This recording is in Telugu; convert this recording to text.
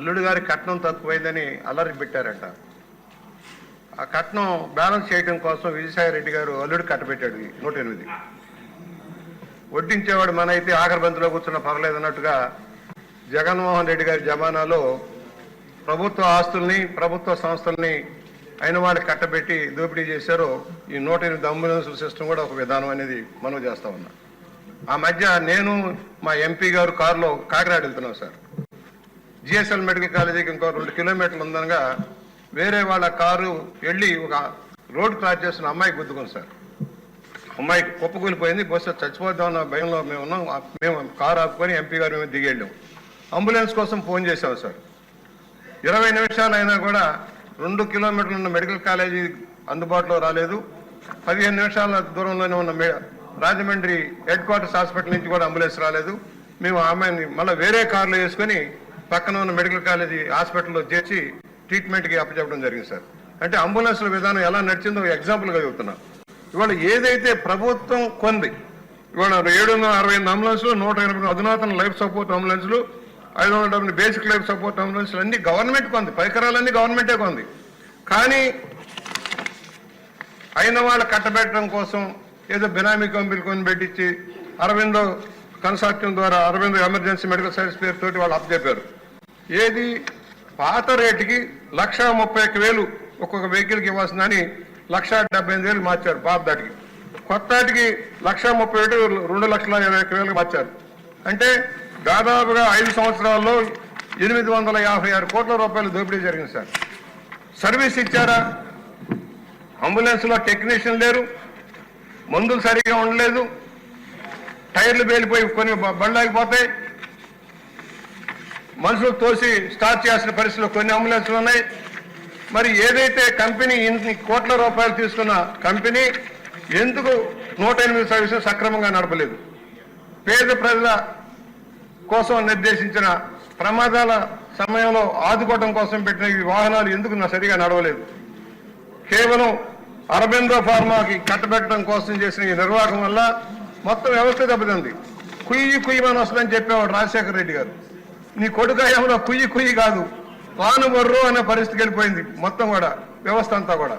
అల్లుడు గారి కట్నం తక్కువైందని అల్లరి పెట్టారట. ఆ కట్నం బ్యాలెన్స్ చేయడం కోసం విజయసాయి రెడ్డి గారు అల్లుడు కట్టబెట్టాడు నూట ఎనిమిది. వడ్డించేవాడు మన అయితే ఆఖరి బంతిలో కూర్చున్న పర్లేదన్నట్టుగా జగన్మోహన్ రెడ్డి గారి జమానాలో ప్రభుత్వ ఆస్తుల్ని ప్రభుత్వ సంస్థల్ని అయిన వాళ్ళు కట్టబెట్టి దోపిడీ చేశారు ఈ నూట ఎనిమిది అంబులెన్స్ సిస్టమ్ కూడా ఒక విధానం అనేది మనం చేస్తా ఉన్నా. ఆ మధ్య నేను మా ఎంపీ గారు కారులో కాకినాడ వెళ్తున్నాం సార్. జిఎస్ఎల్ మెడికల్ కాలేజీకి ఇంకో రెండు కిలోమీటర్లు ఉందనగా వేరే వాళ్ళ కారు వెళ్ళి ఒక రోడ్ క్రాస్ చేస్తున్న అమ్మాయి గుద్దుకుంది సార్. అమ్మాయి కుప్పకూలిపోయింది బస్సు చచ్చిపోద్దామన్న భయంలో మేము ఉన్నాం మేము కారు ఆపుకొని ఎంపీ గారు మేము దిగి వెళ్ళాం అంబులెన్స్ కోసం ఫోన్ చేశాం సార్. ఇరవై నిమిషాలు అయినా కూడా రెండు కిలోమీటర్లు ఉన్న మెడికల్ కాలేజీ అందుబాటులో రాలేదు. పదిహేను నిమిషాల దూరంలోనే ఉన్న రాజమండ్రి హెడ్ క్వార్టర్స్ హాస్పిటల్ నుంచి కూడా అంబులెన్స్ రాలేదు. మేము ఆమెని మళ్ళీ వేరే కారులో వేసుకొని పక్కన ఉన్న మెడికల్ కాలేజీ హాస్పిటల్లో చేర్చి ట్రీట్మెంట్కి అప్పచెప్పడం జరిగింది సార్. అంటే అంబులెన్స్ల విధానం ఎలా నడిచిందో ఎగ్జాంపుల్గా చెబుతున్నా. ఇవాళ ఏదైతే ప్రభుత్వం కొంది ఇవాళ ఏడు వందల అరవై ఎనిమిది అంబులెన్స్లు నూట ఎనభై అధునాతన లైఫ్ సపోర్ట్ అంబులెన్స్లు ఐదు వందల డెబ్బై బేసిక్ లైఫ్ సపోర్ట్ అంబులెన్స్లు అన్ని గవర్నమెంట్ కొంది పరికరాలన్నీ గవర్నమెంటే కొంది. కానీ అయిన వాళ్ళు కట్టబెట్టడం కోసం ఏదో బినామీ కంపెనీ కొని పెట్టించి అరవిందో కన్సార్టియం ద్వారా అరవిందో ఎమర్జెన్సీ మెడికల్ సర్వీస్ పేరుతోటి వాళ్ళు అప్పచెప్పారు ఏది? పాత రేటుకి లక్ష ముప్పై ఒక్క వేలు ఒక్కొక్క వెహికల్కి ఇవ్వాల్సిందని లక్ష డెబ్బై ఎనిమిది వేలు మార్చారు పాత దాటికి కొత్త దాటికి లక్ష ముప్పై ఒకటి రెండు లక్షల ఇరవై ఒక్క వేలకు మార్చారు. అంటే దాదాపుగా ఐదు సంవత్సరాల్లో ఎనిమిది వందల యాభై ఆరు కోట్ల రూపాయలు దోపిడీ జరిగింది సార్. సర్వీస్ ఇచ్చారా? అంబులెన్స్లో టెక్నీషియన్ లేరు మందులు సరిగా ఉండలేదు టైర్లు పేలిపోయి కొన్ని బ- బండ్లు మనుషులు తోసి స్టార్ట్ చేయాల్సిన పరిస్థితుల్లో కొన్ని అంబులెన్స్లు ఉన్నాయి. మరి ఏదైతే కంపెనీ ఇన్ని కోట్ల రూపాయలు తీసుకున్న కంపెనీ ఎందుకు నూట ఎనిమిది సర్వీసులు సక్రమంగా నడపలేదు? పేద ప్రజల కోసం నిర్దేశించిన ప్రమాదాల సమయంలో ఆదుకోవడం కోసం పెట్టిన ఈ వాహనాలు ఎందుకు నా సరిగా నడవలేదు? కేవలం అరబిందో ఫార్మాకి కట్టబెట్టడం కోసం చేసిన ఈ నిర్వాహకం వల్ల మొత్తం వ్యవస్థ దెబ్బతింది. కుయ్యి కుయ్యి మనం వస్తుందని చెప్పేవాడు రాజశేఖర రెడ్డి గారు. నీ కొడుక ఏమన్నా కుయ్యి కుయ్యి కాదు. పాను బొర్రు అనే పరిస్థితికి వెళ్ళిపోయింది మొత్తం కూడా వ్యవస్థ అంతా కూడా.